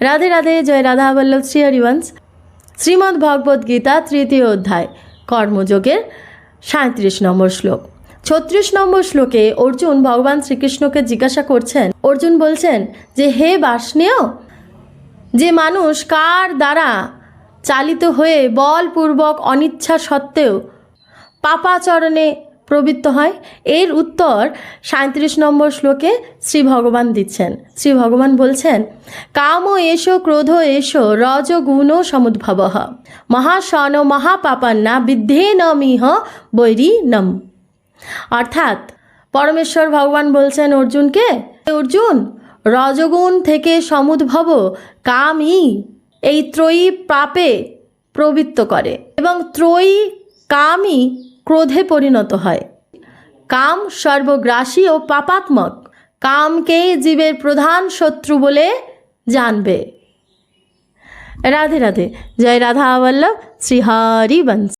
রাধে রাধে, জয় রাধা বল্লভ শ্রী হরিবংশ। শ্রীমদ্ ভগবদ্ গীতা, তৃতীয় অধ্যায়, কর্মযোগের সাঁত্রিশ নম্বর শ্লোক। ছত্রিশ নম্বর শ্লোকে অর্জুন ভগবান শ্রীকৃষ্ণকে জিজ্ঞাসা করছেন, অর্জুন বলছেন যে, হে বার্ষ্ণেয় যে মানুষ কার দ্বারা চালিত হয়ে বলপূর্বক অনিচ্ছা সত্ত্বেও পাপাচরণে প্রবৃত্ত হয়। এর উত্তর সাঁত্রিশ নম্বর শ্লোকে শ্রী ভগবান দিচ্ছেন। শ্রী ভগবান বলছেন, কাম এসো ক্রোধ এসো রজগুণ সমুদ্ভব। মহাশন মহাপাপান্না বিদ্ধে নমিহ বৈরী নম। অর্থাৎ পরমেশ্বর ভগবান বলছেন অর্জুনকে অর্জুন, রজগুণ থেকে সমুদ্ভব কামই এই ত্রয়ী পাপে প্রবৃত্ত করে এবং ত্রয়ী কামই ক্রোধে পরিণত হয়। কাম সর্বগ্রাসী ও পাপাত্মক। কামকে জীবের প্রধান শত্রু বলে জানবে। রাধে রাধে। জয় রাধা বল্লভ। শ্রী হরি বংশ